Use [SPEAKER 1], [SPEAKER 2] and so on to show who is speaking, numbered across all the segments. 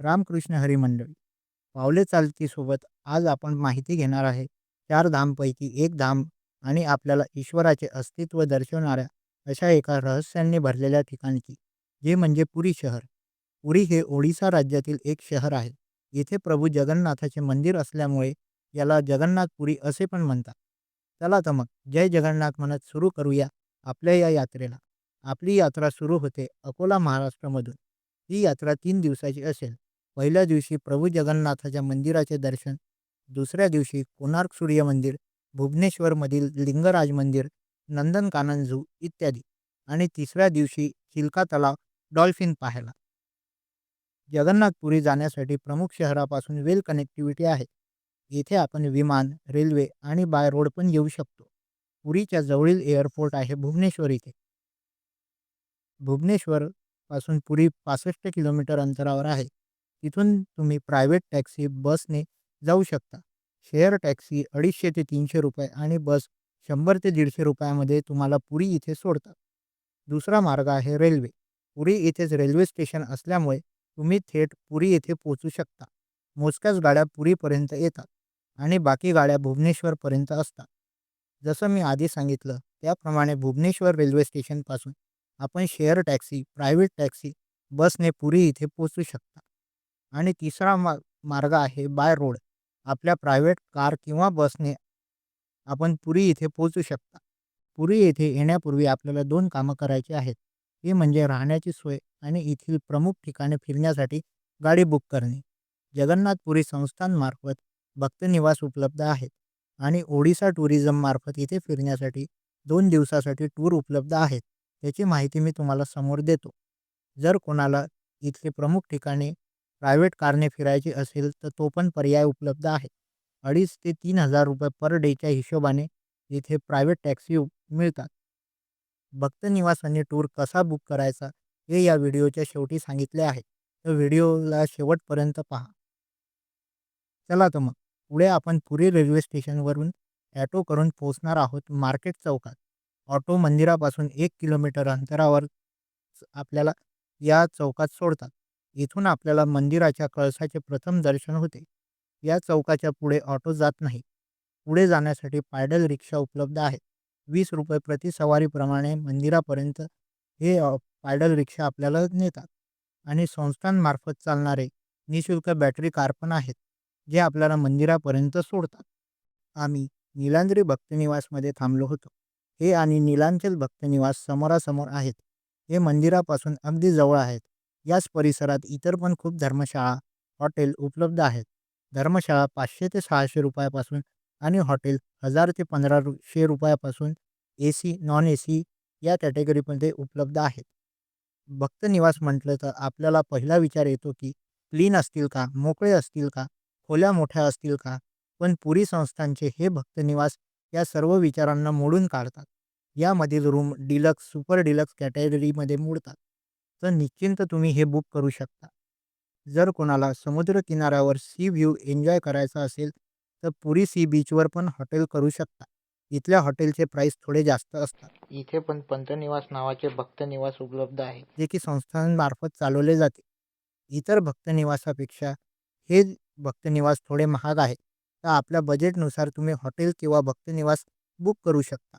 [SPEAKER 1] रामकृष्ण हरी मंडळी पावले चालतीसोबत आज आपण माहिती घेणार आहे चार धामपैकी एक धाम आणि आपल्याला ईश्वराचे अस्तित्व दर्शवणाऱ्या अशा एका रहस्यांनी भरलेल्या ठिकाणची जे म्हणजे पुरी शहर. पुरी हे ओडिसा राज्यातील एक शहर आहे. येथे प्रभू जगन्नाथाचे मंदिर असल्यामुळे याला जगन्नाथपुरी असे पण म्हणतात. चला तर मग जय जगन्नाथ म्हणत सुरू करूया आपल्या या यात्रेला. आपली यात्रा सुरू होते अकोला महाराष्ट्रामधून. ही यात्रा तीन दिवसाची असेल. पहिल्या दिवशी प्रभू जगन्नाथाच्या मंदिराचे दर्शन दुसऱ्या दिवशी कोणार्क सूर्य मंदिर भुवनेश्वरमधील लिंगराज मंदिर नंदनकानन झू इत्यादी आणि तिसऱ्या दिवशी चिल्का तलाव डॉल्फिन पाहायला. जगन्नाथपुरी जाण्यासाठी प्रमुख शहरापासून वेल कनेक्टिव्हिटी आहे. येथे आपण विमान रेल्वे आणि बाय रोड पण येऊ शकतो. पुरीच्या जवळील एअरपोर्ट आहे भुवनेश्वर इथे. भुवनेश्वर पासून पुरी पासष्ट किलोमीटर अंतरावर आहे. तिथून तुम्ही प्रायव्हेट टॅक्सी बसने जाऊ शकता. शेअर टॅक्सी अडीचशे ते तीनशे रुपये आणि बस शंभर ते दीडशे रुपयामध्ये तुम्हाला पुरी इथे सोडतात. दुसरा मार्ग आहे रेल्वे पुरी इथेच रेल्वे स्टेशन असल्यामुळे तुम्ही थेट पुरी येथे पोहोचू शकता. मोजक्याच गाड्या पुरीपर्यंत येतात आणि बाकी गाड्या भुवनेश्वरपर्यंत असतात. जसं मी आधी सांगितलं त्याप्रमाणे भुवनेश्वर रेल्वे स्टेशनपासून आपण शेअर टॅक्सी प्रायव्हेट टॅक्सी बसने पुरी इथे पोचू शकता. आणि तिसरा मा मार्ग आहे बाय रोड. आपल्या प्रायव्हेट कार किंवा बसने आपण पुरी इथे पोचू शकता. पुरी येथे येण्यापूर्वी आपल्याला दोन कामं करायची आहेत. ते म्हणजे राहण्याची सोय आणि येथील प्रमुख ठिकाणे फिरण्यासाठी गाडी बुक करणे. जगन्नाथपुरी संस्थांमार्फत भक्तनिवास उपलब्ध आहेत आणि ओडिसा टुरिझममार्फत इथे फिरण्यासाठी दोन दिवसासाठी टूर उपलब्ध आहेत. त्याची माहिती मी तुम्हाला समोर देतो. जर कोणाला इथले प्रमुख ठिकाणी प्रायव्हेट कारने फिरायची असेल तर तो पण पर्याय उपलब्ध आहे. अडीच ते तीन हजार रुपये पर डेच्या हिशोबाने इथे प्रायव्हेट टॅक्सी मिळतात. भक्त निवासाने टूर कसा बुक करायचा हे या व्हिडिओच्या शेवटी सांगितले आहे. तर व्हिडिओला शेवटपर्यंत पहा. चला तर मग पुढे आपण पुरी रेल्वे स्टेशनवरून ॲटो करून पोहोचणार आहोत मार्केट चौकात. ऑटो मंदिरापासून एक किलोमीटर अंतरावर आपल्याला या चौकात सोडतात. इथून आपल्याला मंदिराच्या कळसाचे प्रथम दर्शन होते. या चौकाच्या पुढे ऑटो जात नाही. पुढे जाण्यासाठी पायडल रिक्षा उपलब्ध आहेत. वीस रुपये प्रति सवारीप्रमाणे मंदिरापर्यंत हे पायडल रिक्षा आपल्याला नेतात. आणि संस्थांमार्फत चालणारे निशुल्क बॅटरी कार पण आहेत जे आपल्याला मंदिरापर्यंत सोडतात. आम्ही नीलांद्री भक्तनिवासमध्ये थांबलो होतो. हे आणि नीलांचल भक्तनिवास समोरासमोर आहेत. हे मंदिरापासून अगदी जवळ आहेत. याच परिसरात इतर पण खूप धर्मशाळा हॉटेल उपलब्ध आहेत. धर्मशाळा पाचशे ते सहाशे रुपयापासून आणि हॉटेल हजार ते पंधराशे रुपयापासून A C non A C या कॅटेगरीमध्ये उपलब्ध आहेत. भक्तनिवास म्हटलं तर आपल्याला पहिला विचार येतो की क्लीन असतील का मोकळे असतील का खोल्या मोठ्या असतील का पण पुरी संस्थांचे हे भक्तनिवास या सर्व विचारांना मोडून काढतात. यामधील रूम डिलक्स सुपर डिलक्स कॅटेगरीमध्ये मोडतात. तर निश्चिंत तुम्ही हे बुक करू शकता. जर कोणाला समुद्र किनाऱ्यावर सी व्ह्यू एन्जॉय करायचा असेल तर पुरी सी बीचवर पण हॉटेल करू शकता. इथल्या हॉटेलचे प्राईस थोडे जास्त असतात. इथे पण पंतनिवास नावाचे भक्तनिवास उपलब्ध आहे. जे की संस्थांमार्फत चालवले जाते. इतर भक्तनिवासापेक्षा हे भक्तनिवास थोडे महाग आहेत. तर आपल्या बजेटनुसार तुम्ही हॉटेल किंवा भक्तनिवास बुक करू शकता.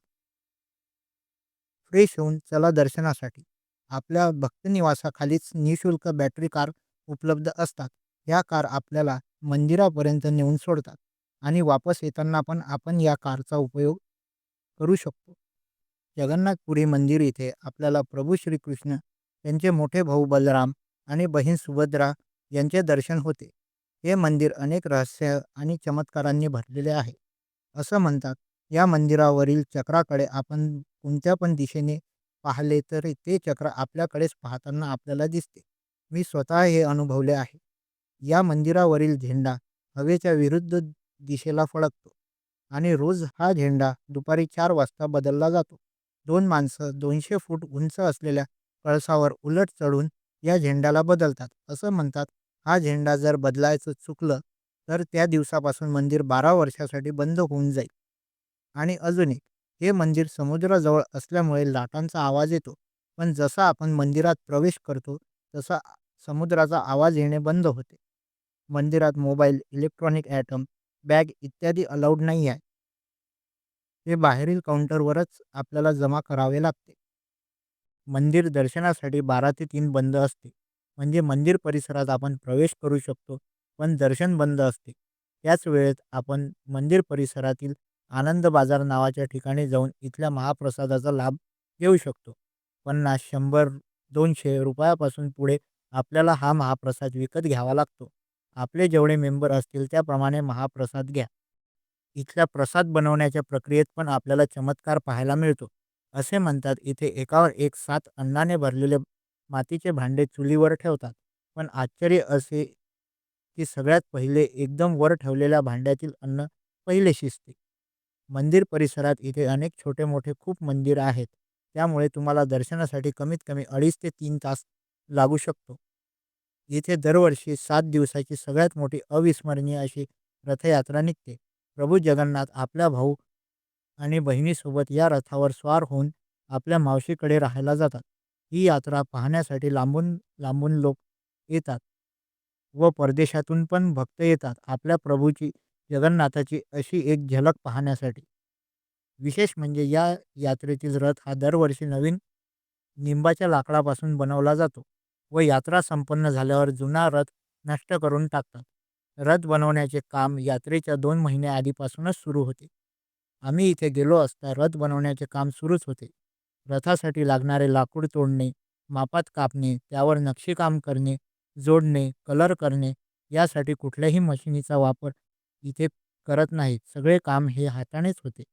[SPEAKER 1] फ्रेश होऊन चला दर्शनासाठी. आपल्या भक्तनिवासाखालीच निशुल्क बॅटरी कार उपलब्ध असतात. या कार आपल्याला मंदिरापर्यंत नेऊन सोडतात आणि वापस येताना पण आपण या कारचा उपयोग करू शकतो. जगन्नाथपुरी मंदिर इथे आपल्याला प्रभू श्रीकृष्ण यांचे मोठे भाऊ बलराम आणि बहीण सुभद्रा यांचे दर्शन होते. हे मंदिर अनेक रहस्य आणि चमत्कारांनी भरलेले आहे. असं म्हणतात या मंदिरावरील चक्राकडे आपण कोणत्या पण दिशेने पाहिले तर ते चक्र आपल्याकडेच पाहताना आपल्याला दिसते. मी स्वतः हे अनुभवले आहे. या मंदिरावरील झेंडा हवेच्या विरुद्ध दिशेला फळकतो आणि रोज हा झेंडा दुपारी चार वाजता बदलला जातो. दोन माणसं दोनशे फूट उंच असलेल्या कळसावर उलट चढून या झेंड्याला बदलतात. असं म्हणतात हा झेंडा जर बदलायचं चुकलं तर त्या दिवसापासून मंदिर बारा वर्षासाठी बंद होऊन जाईल. आणि अजून एक हे मंदिर समुद्राजवळ असल्यामुळे लाटांचा आवाज येतो. पण जसा आपण मंदिरात प्रवेश करतो तसा समुद्राचा आवाज येणे बंद होते. मंदिरात मोबाईल इलेक्ट्रॉनिक ॲटम बॅग इत्यादी अलाउड नाही आहे. हे बाहेरील काउंटरवरच आपल्याला जमा करावे लागते. मंदिर दर्शनासाठी बारा ते तीन बंद असते. म्हणजे मंदिर परिसरात आपण प्रवेश करू शकतो पण दर्शन बंद असते. त्याच वेळेत आपण मंदिर परिसरातील आनंद बाजार नावाच्या ठिकाणी जाऊन इथल्या महाप्रसादाचा लाभ घेऊ शकतो. पन्नास शंभर दोनशे रुपयापासून पुढे आपल्याला हा महाप्रसाद विकत घ्यावा लागतो. आपले जेवढे मेंबर असतील त्याप्रमाणे महाप्रसाद घ्या. इथल्या प्रसाद बनवण्याच्या प्रक्रियेत पण आपल्याला चमत्कार पाहायला मिळतो. असे म्हणतात इथे एकावर एक सात अन्नाने भरलेले मातीचे भांडे चुलीवर ठेवतात. पण आश्चर्य असे की सगळ्यात पहिले एकदम वर ठेवलेल्या भांड्यातील अन्न पहिले शिजते. मंदिर परिसरात इथे अनेक छोटे मोठे खूप मंदिर आहेत. त्यामुळे तुम्हाला दर्शनासाठी कमीत कमी अडीच ते तीन तास लागू शकतो. इथे दरवर्षी सात दिवसाची सगळ्यात मोठी अविस्मरणीय अशी रथयात्रा निघते. प्रभू जगन्नाथ आपल्या भाऊ आणि बहिणीसोबत या रथावर स्वार होऊन आपल्या मावशीकडे राहायला जातात. ही यात्रा पाहण्यासाठी लांबून लांबून लोक येतात व परदेशातून पण भक्त येतात. आपल्या प्रभूची जगन्नाथाची अशी एक झलक पाहण्यासाठी. विशेष म्हणजे या यात्रेतील रथ हा दरवर्षी नवीन निंबाच्या लाकडापासून बनवला जातो व यात्रा संपन्न झाल्यावर जुना रथ नष्ट करून टाकतात. रथ बनवण्याचे काम यात्रेच्या दोन महिन्या आधीपासूनच सुरू होते. आम्ही इथे गेलो असता रथ बनवण्याचे काम सुरूच होते. रथासाठी लागणारे लाकूड तोडणे मापात कापणे त्यावर नक्षीकाम करणे जोडणे कलर करणे यासाठी कुठल्याही मशिनीचा वापर इथे करत नाहीत. सगळे काम हे हातानेच होते.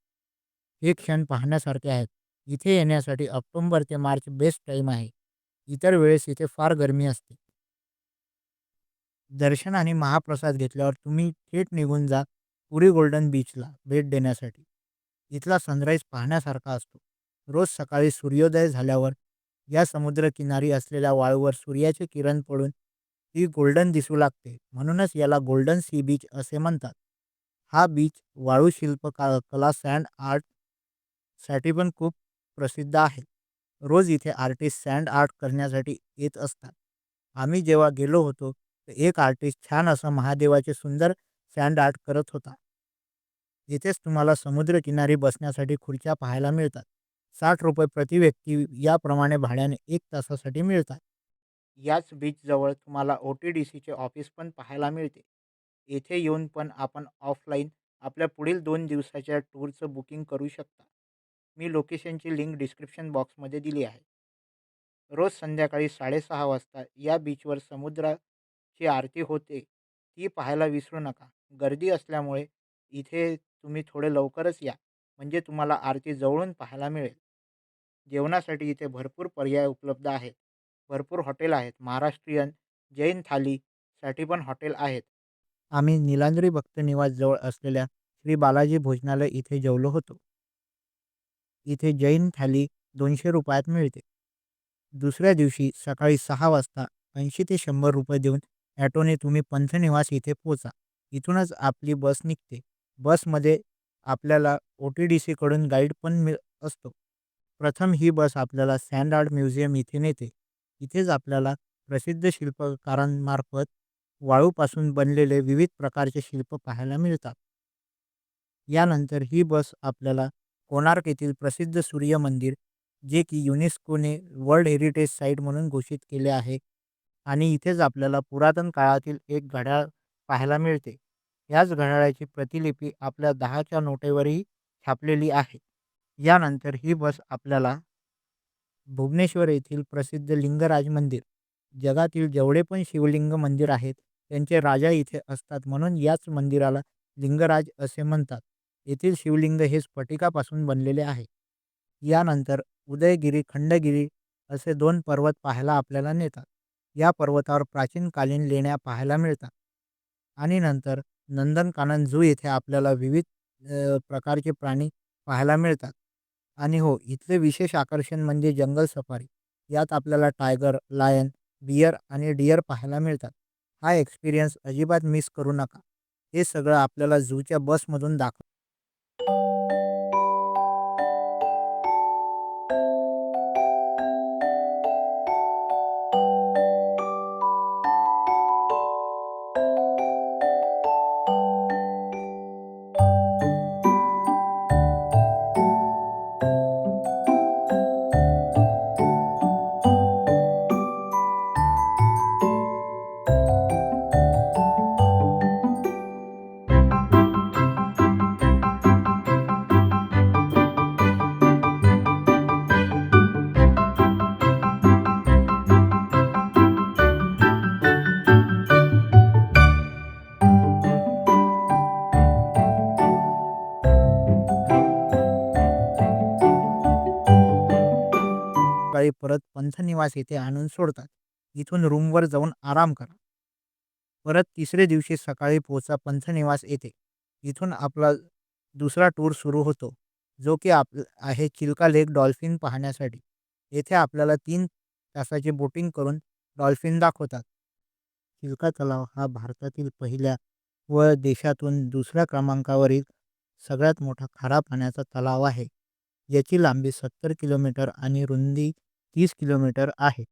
[SPEAKER 1] हे क्षण पाहण्यासारखे आहेत. इथे येण्यासाठी ऑक्टोंबर ते मार्च बेस्ट टाईम आहे. इतर वेळेस इथे फार गरमी असते. दर्शन आणि महाप्रसाद घेतल्यावर तुम्ही थेट निघून जा पुरी गोल्डन बीचला भेट देण्यासाठी. इथला सनराईज पाहण्यासारखा असतो. रोज सकाळी सूर्योदय झाल्यावर या समुद्रकिनारी असलेल्या वाळूवर सूर्याचे किरण पडून ही गोल्डन दिसू लागते. म्हणूनच याला गोल्डन सी बीच असे म्हणतात. हा बीच वाळू शिल्प का कला सँड आर्टसाठी पण खूप प्रसिद्ध आहे. रोज इथे आर्टिस्ट सँड आर्ट करण्यासाठी येत असतात. आम्ही जेव्हा गेलो होतो तर एक आर्टिस्ट छान असं महादेवाचे सुंदर सँड आर्ट करत होता. इथेच तुम्हाला समुद्रकिनारी बसण्यासाठी खुर्च्या पाहायला मिळतात. साठ रुपये प्रति व्यक्ती याप्रमाणे भाड्याने एक तासासाठी मिळतात. याच बीचजवळ तुम्हाला ओ टी डी सीचे ऑफिस पण पाहायला मिळते. येथे येऊन पण आपण ऑफलाईन आपल्या पुढील दोन दिवसाच्या टूरचं बुकिंग करू शकता. मी लोकेशनची लिंक डिस्क्रिप्शन बॉक्समध्ये दिली आहे. रोज संध्याकाळी साडेसहा वाजता या बीचवर समुद्राची आरती होते ती पाहायला विसरू नका. गर्दी असल्यामुळे इथे तुम्ही थोडे लवकरच या म्हणजे तुम्हाला आरती जवळून पाहायला मिळेल. जेवणासाठी इथे भरपूर पर्याय उपलब्ध आहेत. भरपूर हॉटेल आहेत. महाराष्ट्रीयन जैन थालीसाठी पण हॉटेल आहेत. आम्ही निलांद्री भक्त निवासजवळ असलेल्या श्री बालाजी भोजनालय इथे जेवलो होतो. इथे जैन थाली दोनशे रुपयात मिळते. दुसऱ्या दिवशी सकाळी सहा वाजता ऐंशी ते शंभर रुपये देऊन ॲटोने तुम्ही पंथनिवास इथे पोचा इथूनच आपली बस निघते. बसमध्ये आपल्याला ओ टी डी सीकडून गाईड पण मिळ असतो. प्रथम ही बस आपल्याला सँड आर्ट म्युझियम इथे नेते. इथेच आपल्याला प्रसिद्ध शिल्पकारांमार्फत वाळूपासून बनलेले विविध प्रकारचे शिल्प पाहायला मिळतात. यानंतर ही बस आपल्याला कोणार्क येथील प्रसिद्ध सूर्य मंदिर जे की युनेस्कोने वर्ल्ड हेरिटेज साईट म्हणून घोषित केले आहे आणि इथेच आपल्याला पुरातन काळातील एक घड्याळ पाहायला मिळते. याच घड्याळाची प्रतिलिपी आपल्या दहाच्या नोटेवरही छापलेली आहे. यानंतर ही बस आपल्याला भुवनेश्वर येथील प्रसिद्ध लिंगराज मंदिर. जगातील जेवढे पण शिवलिंग मंदिर आहेत त्यांचे राजा इथे असतात म्हणून याच मंदिराला लिंगराज असे म्हणतात. येथील शिवलिंग हे स्फटिकापासून बनलेले आहे. यानंतर उदयगिरी खंडगिरी असे दोन पर्वत पाहायला आपल्याला नेतात. या पर्वतावर प्राचीनकालीन लेण्या पाहायला मिळतात. आणि नंतर नंदनकानन झू येथे आपल्याला विविध प्रकारचे प्राणी पाहायला मिळतात. आणि हो इथले विशेष आकर्षण म्हणजे जंगल सफारी. यात आपल्याला टायगर लायन बियर आणि डिअर पाहायला मिळतात. हा एक्सपिरियन्स अजिबात मिस करू नका. हे सगळं आपल्याला झूच्या बसमधून दाखव त्यांचा निवास येथे आणून सोडतात. इथून रूमवर जाऊन आराम करा. परत तिसरे दिवशी सकाळी पोहोचा पंथनिवास येथे इथून आपला दुसरा टूर सुरू होतो जो की आप आहे चिल्का लेक डॉल्फिन पाहण्यासाठी. येथे आपल्याला तीन तासाचे बोटिंग करून डॉल्फिन दाखवतात. चिल्का तलाव हा भारतातील पहिल्या व देशातून दुसऱ्या क्रमांकावरील सगळ्यात मोठा खारा पाण्याचा तलाव आहे. याची लांबी सत्तर किलोमीटर आणि रुंदी तीस किलोमीटर आहे.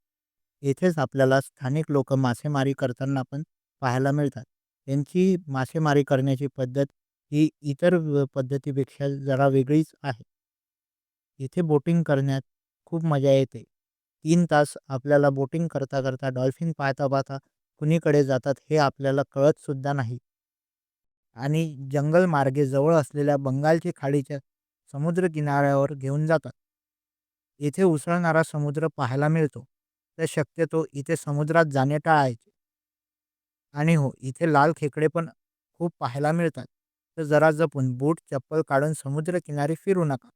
[SPEAKER 1] येथेच आपल्याला स्थानिक लोक मासेमारी करताना पण पाहायला मिळतात. त्यांची मासेमारी करण्याची पद्धत ही इतर पद्धतीपेक्षा जरा वेगळीच आहे. इथे बोटिंग करण्यात खूप मजा येते. तीन तास आपल्याला बोटिंग करता करता डॉल्फिन पाहता पाहता कुणीकडे जातात हे आपल्याला कळतसुद्धा नाही. आणि जंगल मार्गे जवळ असलेल्या बंगालची खाडीच्या समुद्र किनाऱ्यावर घेऊन जातात. येथे उसळणारा समुद्र पाहायला मिळतो. तर शक्यतो इथे समुद्रात जाणे टाळायचे. आणि हो इथे लाल खेकडे पण खूप पाहायला मिळतात. तर जरा जपून बूट चप्पल काढून समुद्रकिनारी फिरू नका.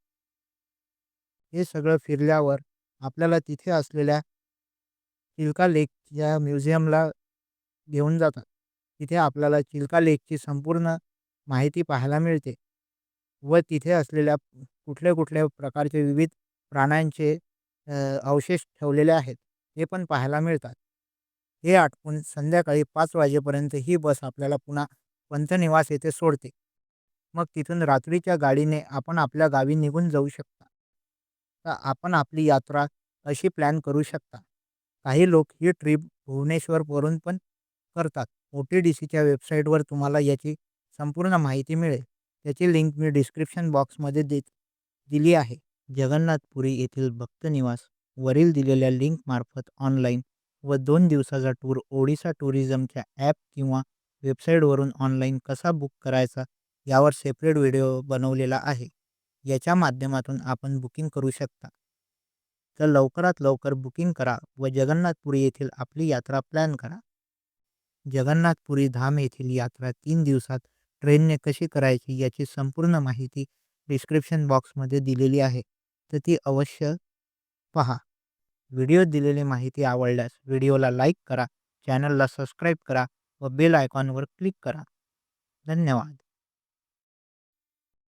[SPEAKER 1] हे सगळं फिरल्यावर आपल्याला तिथे असलेल्या चिल्का लेक या म्युझियमला घेऊन जातात. तिथे आपल्याला चिल्का लेकची संपूर्ण माहिती पाहायला मिळते व तिथे असलेल्या कुठल्या कुठल्या प्रकारचे विविध प्राण्यांचे अवशेष ठेवलेले आहेत हे पण पाहायला मिळतात. हे आटपून संध्याकाळी पाच वाजेपर्यंत ही बस आपल्याला पुन्हा पंथनिवास येथे सोडते. मग तिथून रात्रीच्या गाडीने आपण आपल्या गावी निघून जाऊ शकता. तर आपण आपली यात्रा अशी प्लॅन करू शकता. काही लोक ही ट्रिप भुवनेश्वरवरून पण करतात. ओ टी डी सीच्या वेबसाईटवर तुम्हाला याची संपूर्ण माहिती मिळेल. त्याची लिंक मी डिस्क्रिप्शन बॉक्समध्ये देत दिली आहे. जगन्नाथपुरी येथील भक्तनिवास वरील दिलेल्या लिंकमार्फत ऑनलाईन व दोन दिवसाचा टूर ओडिसा टुरिझमच्या ॲप किंवा वेबसाईटवरून ऑनलाईन कसा बुक करायचा यावर सेपरेट व्हिडिओ बनवलेला आहे. याच्या माध्यमातून आपण बुकिंग करू शकता. तर लवकरात लवकर बुकिंग करा व जगन्नाथपुरी येथील आपली यात्रा प्लॅन करा. जगन्नाथपुरी धाम येथील यात्रा तीन दिवसात ट्रेनने कशी करायची याची संपूर्ण माहिती डिस्क्रिप्शन बॉक्समध्ये दिलेली आहे. तर ती अवश्य पहा. व्हिडिओ दिलेली माहिती आवडल्यास व्हिडिओला लाईक करा चॅनलला सबस्क्राईब करा व बेल आयकॉनवर क्लिक करा. धन्यवाद.